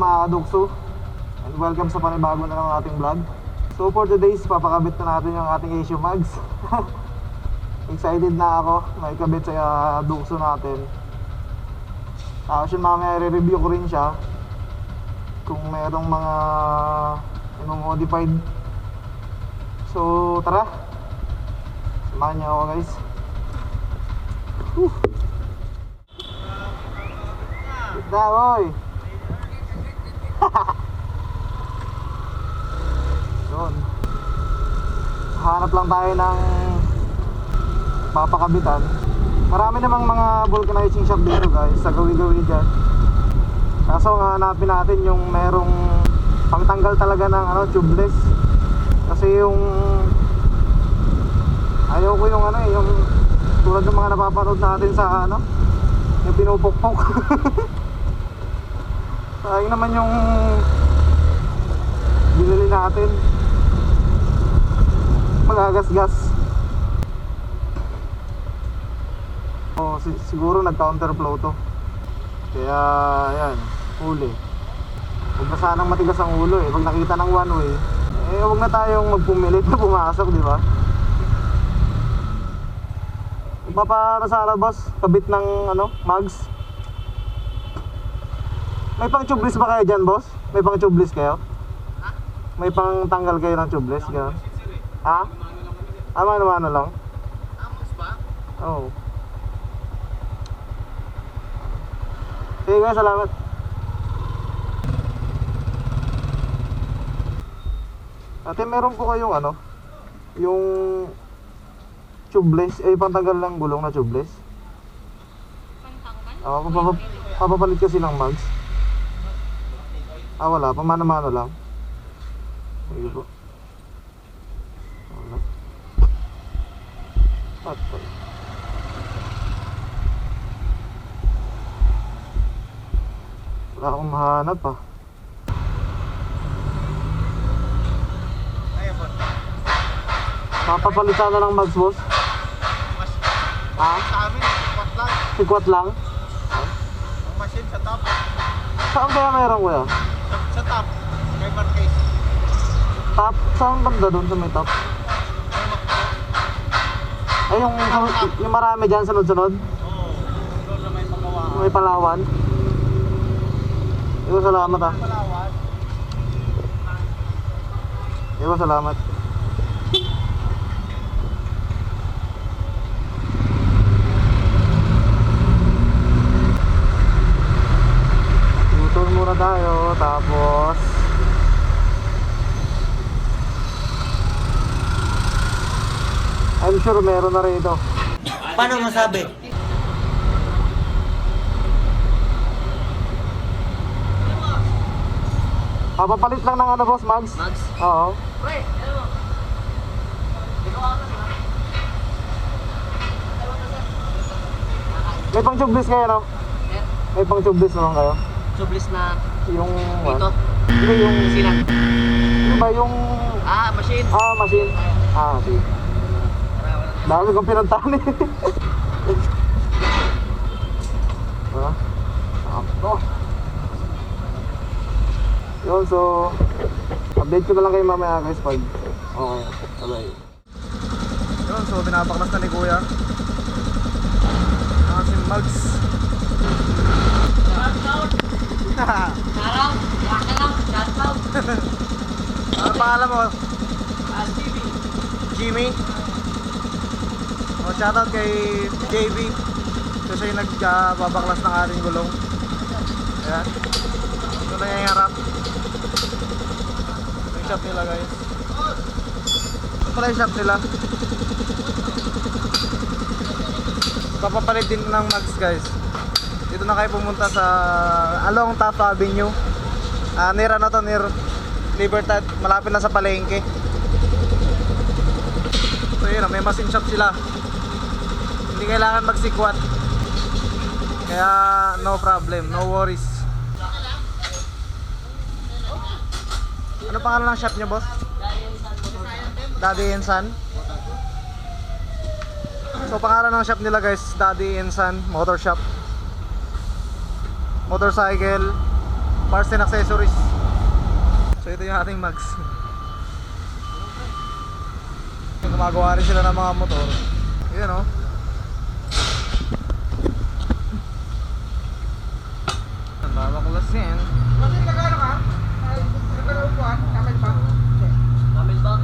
mga kadukso? And welcome sa panibago na ng ating vlog. So for today's, papakabit na natin yung ating issue mags. Excited na ako, may kabit sa uh, dukso natin. Tapos yun mamaya i-review ko rin siya kung merong mga modified. So tara, samahan niyo ako guys. Whew. Da, boy. Yun. Hanap lang tayo ng papakabitan. Marami namang mga vulcanizing shop dito guys sa gawin-gawin dyan. Kaso nga hanapin natin yung merong pangtanggal talaga ng ano, tubeless. Kasi yung ayaw ko yung ano eh, yung tulad ng mga napapanood natin sa ano, yung pinupukpok. Sayang naman yung binili natin. Magagasgas. Oh, si- siguro nag-counterflow to. Kaya, yan, huli. Huwag na sanang matigas ang ulo eh. Pag nakita ng one way, eh huwag na tayong magpumilit na pumasok, di ba? Papara sa boss, kabit ng ano, mags. May pang tubeless ba kayo dyan, boss? May pang tubeless kayo? May pang tanggal kayo ng tubeless, gano'n? Ha? Ah, mano-mano lang? Oo. Oh. Sige guys, salamat. Ate, meron po kayong ano? Yung tubeless, eh pantanggal ng gulong na tubeless. Pantanggal? Oo, papap papapalit kasi ng mags. Ah, wala. Pamana-mano lang. Sige po. Wala. Patay. Wala akong mahanap ah. Papapalitan na ng mags, boss? Ha? Sa amin, sikwat lang. Sikwat lang? Ang machine sa top. Saan kaya meron kuya? Sa, top. Kay Marquez. Top? Saan banda doon sa may top? Ay, yung, yung marami dyan, sunod-sunod. Oo. Doon may magawa. May palawan. Ito, salamat ah. Palawan. Ito, salamat. Tapos... I'm sure meron na rin ito. Paano masabi? Papapalit lang ng ano boss, Mags? Mags? Oo. May pang tubeless kayo, no? May pang tubeless naman kayo? Sublis na Yung... dito. Hindi, yung... Silang. Ano ba yung... Ah, machine. Ah, machine. Ah, sige. Dami kong pinuntahan eh. ah, ako. Yun, so... Update ko na lang kayo mamaya guys pag... Okay, bye Yun, so binabaklas na ni Kuya. Si Mags. Out. Ano pangalan mo? Ah, TV. Jimmy. Oh, shoutout kay JB. Kasi yung nagbabaklas ng ating gulong. Ayan. Ito na yung harap. Ito yung shop nila guys. Ito pala yung shop nila. Papapalit din ng mags guys. Dito na kayo pumunta sa along Top Avenue. Ah, near ano to, near Libertad. Malapit na sa palengke. So yun, may machine shop sila. Hindi kailangan magsikwat. Kaya no problem, no worries. Ano pangalan ng shop niyo, boss? Daddy and Son. So pangalan ng shop nila guys, Daddy and Son Motor Shop. Motorcycle, parts and accessories. So ito yung ating mags. Gumagawa rin sila ng mga motor. Yun oh. Ang babaklas yan. Kasi kagano ka? Ay, kagano upuan? Kamay pa? Kamil ba?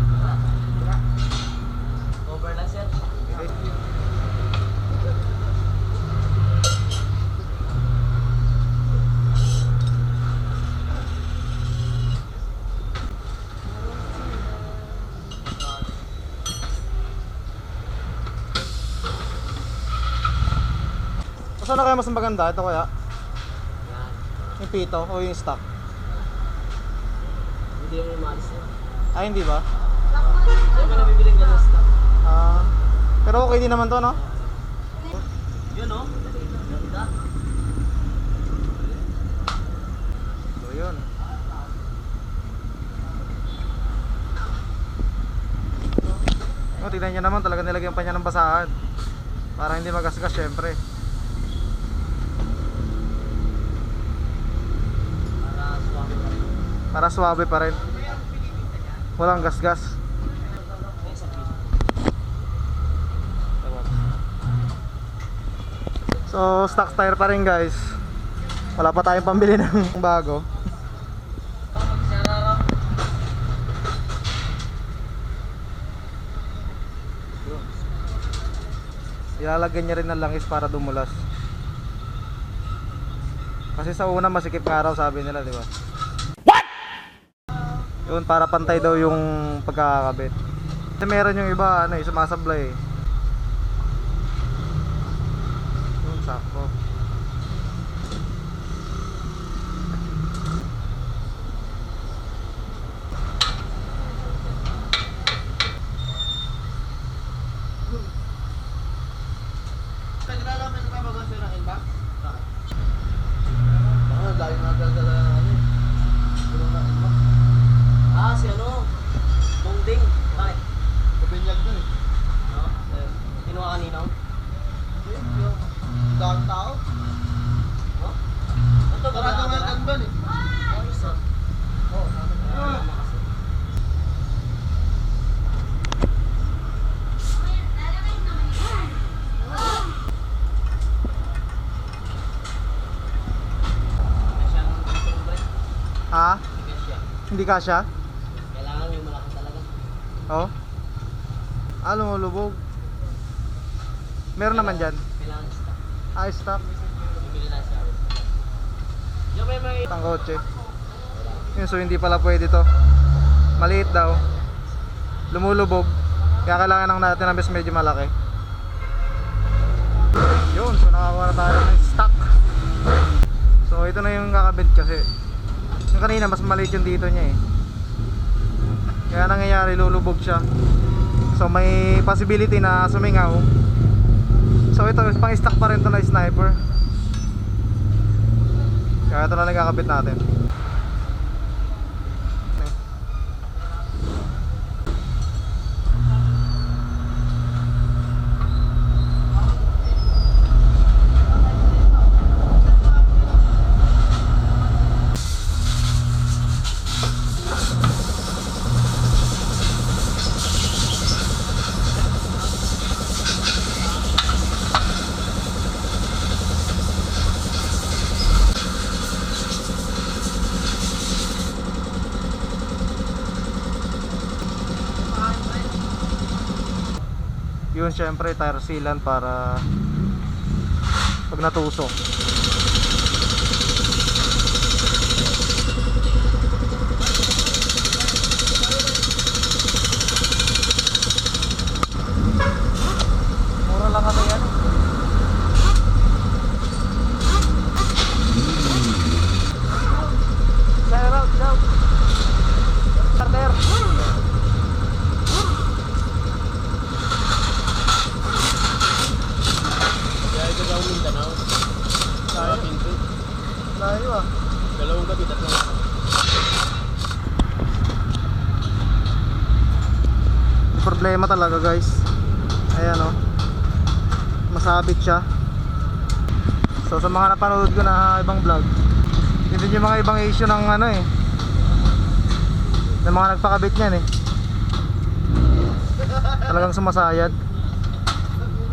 Over lang sir. Saan na kaya mas maganda? Ito kaya? Yan. Yung pito o yung stock? Hindi yung umalis na. Ay, hindi ba? Hindi mo nabibili ka ng stock. Ah, pero okay din naman to, no? Yun oh. Ganda. So, yun. Oh, tignan nyo naman, talaga nilagyan pa niya ng basahan. Para hindi magasgas, syempre. Para suwabe pa rin. Para suwabe pa rin. Walang gasgas. Piso. So, stock tire pa rin guys. Wala pa tayong pambili ng bago. Ilalagyan niya rin ng langis para dumulas. Kasi sa una masikip nga raw sabi nila, di ba? Yun para pantay daw yung pagkakabit. Kasi meron yung iba ano, eh, sumasablay. eh. Yun, sakto. Naglalaman ka ba gusto ng inbox? Ah, dahil nga dala ng ano eh. Tulong na inbox. Ah, si ano? Bongding. Bakit? Kabinyag dun eh. No? Eh, Kinuha kanina? Daan tao? No? Ito, Sarado nga ganda. ang ban eh. Ayos ah. Oo. Ah, kasi. May siyang control brake. Ha? May siya. Hindi kasya? Kailangan yung malaki talaga. Oo. Ah, lumulubog. Meron naman dyan. Kailangan stock. Ah, stock. Bibili lang siya. Yung may may... Ang kotse. Yun, so hindi pala pwede to. Maliit daw. Lumulubog. Kaya kailangan lang natin ng mas medyo malaki. Yun, so nakakuha na tayo ng stock. So ito na yung kakabit kasi. Yung kanina mas maliit yung dito niya eh. Kaya nangyayari lulubog siya. So may possibility na sumingaw. So ito pang stock pa rin to na sniper. Kaya ito na lang kakabit natin. Yun syempre tire sealant para pag natusok. Mura lang ano yan. Shout out, shout. Starter. Kaya ito daw Mindanao. Sa pinto. Layo ah. Dalawang gabi, tatlong gabi. problema talaga guys ayan o masabit siya so sa mga napanood ko na ibang vlog Yun din yung mga ibang issue ng ano eh. Ng mga nagpakabit niyan eh. Talagang sumasayad.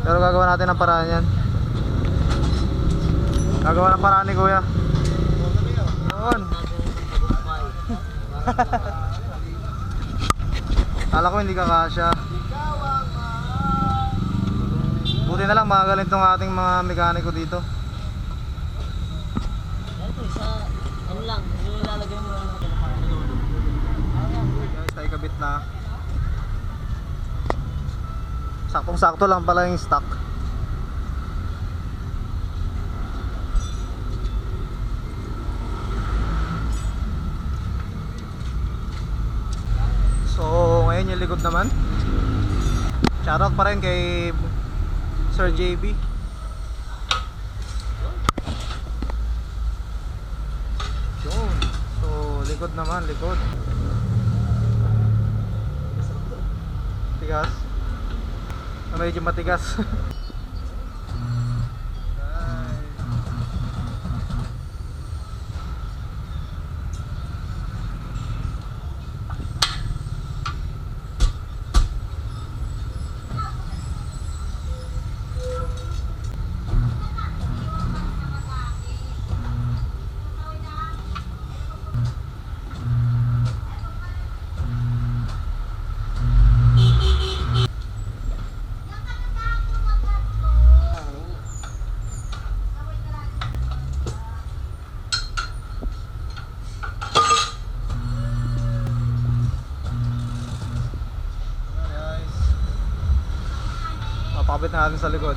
Pero gagawa natin ng paraan yan. Gagawa ng paraan ni Kuya. Yun. Kala ko hindi kakasya. Buti na lang magagaling tong ating mga mekaniko dito. Ito, isa, ano lang, yung ilalagay mo lang Guys, tayo kabit na. Saktong sakto lang pala yung stock. So, ngayon yung likod naman. Shoutout pa rin kay Sir JB. Yun. So, likod naman, likod. Tigas. Na medyo matigas. guys. Mapakabit na natin sa likod.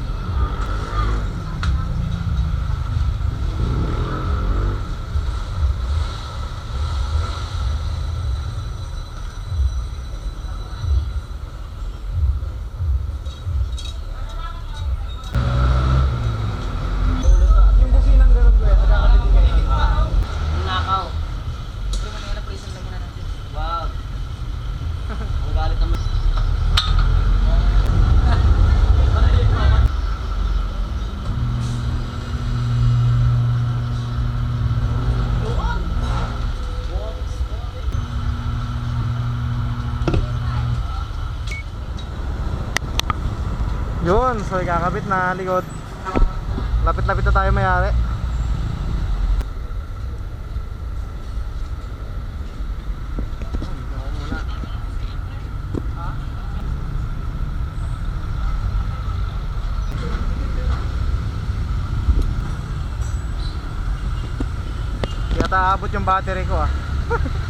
Yung businang ganun ko yan, nagkakabit kayo. Nakaw. Ito mo na prison lang muna natin. Wow. Ang galit naman. Yun, so ikakabit na likod. Lapit-lapit na tayo mayari. Hindi ata aabot yung battery ko ah.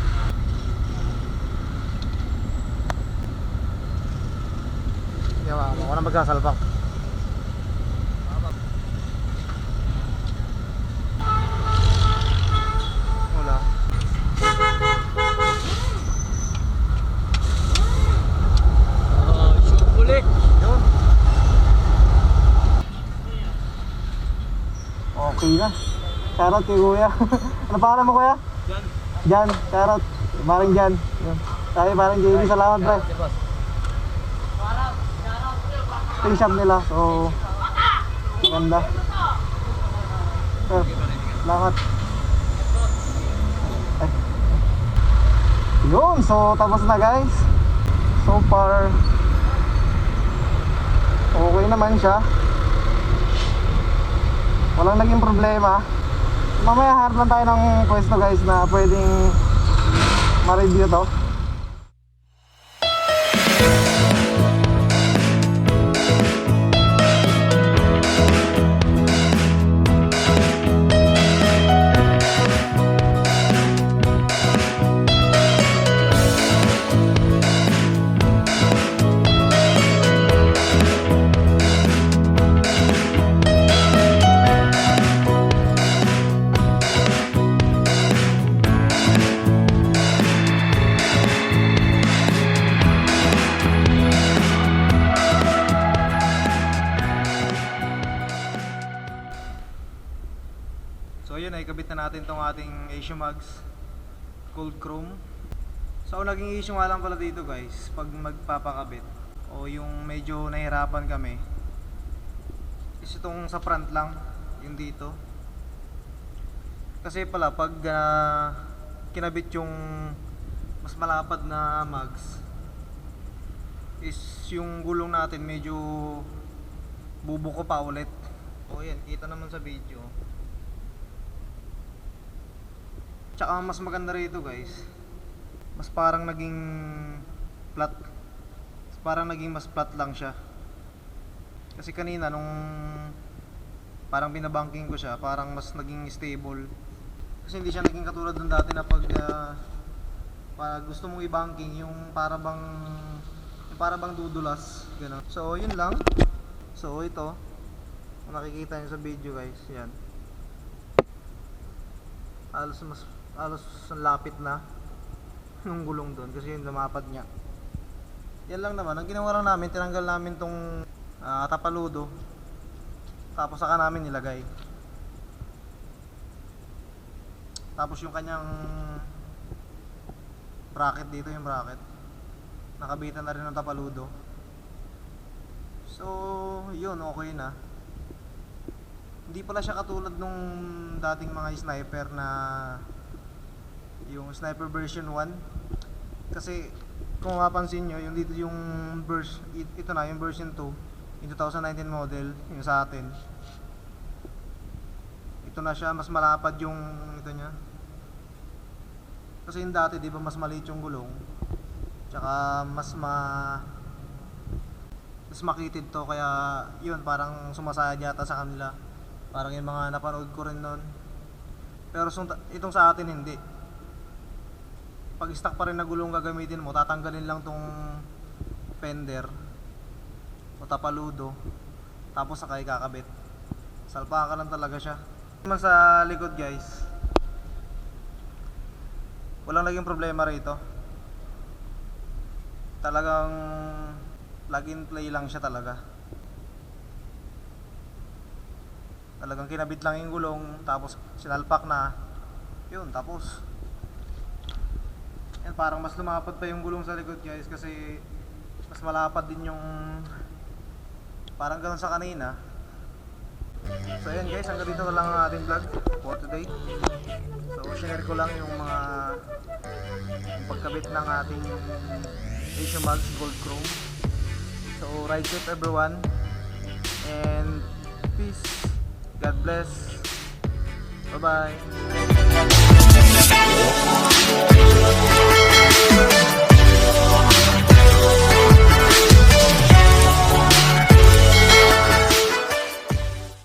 Yawa, ako na magkasalpak. Wala. Oh, shoot ulit. Yun. Na. Shoutout kay Kuya. ano pangalan mo Kuya? Jan. Jan. Shoutout. Parang Jan. Sabi parang JB. Salamat pre. yung shop nila. So, maganda. Sir, salamat. Ay. Yun, so tapos na guys. So far, okay naman siya. Walang naging problema. Mamaya harap lang tayo ng pwesto guys na pwedeng ma-review to. Natin tong ating Asia Mags Cold Chrome. So naging issue nga lang pala dito guys, pag magpapakabit o yung medyo nahirapan kami is itong sa front lang, yung dito. Kasi pala pag ah, kinabit yung mas malapad na mags is yung gulong natin medyo bubuko pa ulit. O yan, kita naman sa video. Tsaka mas maganda rito guys. Mas parang naging flat. Mas parang naging mas flat lang siya. Kasi kanina nung parang binabanking ko siya, parang mas naging stable. Kasi hindi siya naging katulad ng dati na pag ah, pag gusto mong i-banking yung para bang yung para bang dudulas, ganun. So, yun lang. So, ito. Nakikita niyo sa video, guys, yan. Halos mas halos ang lapit na nung gulong doon kasi yung lumapad niya. Yan lang naman. Ang ginawa lang namin, tinanggal namin tong ah, tapaludo. Tapos saka namin nilagay. Tapos yung kanyang bracket dito yung bracket. Nakabitan na rin ng tapaludo. So, yun, okay na. Hindi pala siya katulad nung dating mga sniper na yung sniper version 1. Kasi kung mapansin nyo, yung dito yung version, ito na yung version 2, yung 2019 model, yung sa atin. Ito na siya, mas malapad yung ito niya. Kasi yung dati, di ba, mas maliit yung gulong. Tsaka mas ma mas makitid to kaya yun parang sumasayad yata sa kanila parang yung mga napanood ko rin noon pero itong sa atin hindi pag stock pa rin na gulong gagamitin mo tatanggalin lang tong fender. O tapaludo. Tapos saka ikakabit. Salpa ka lang talaga siya. Naman sa likod guys. Walang naging problema rito. Talagang plug and play lang siya talaga. Talagang kinabit lang yung gulong tapos sinalpak na. Yun tapos yan parang mas lumapad pa yung gulong sa likod guys kasi mas malapad din yung parang ganun sa kanina. So yan guys hanggang dito lang ang ating vlog for today. So share ko lang yung mga pagkabit ng ating Asia Max Gold Chrome. So ride safe everyone. And peace. God bless. Bye bye Thank you.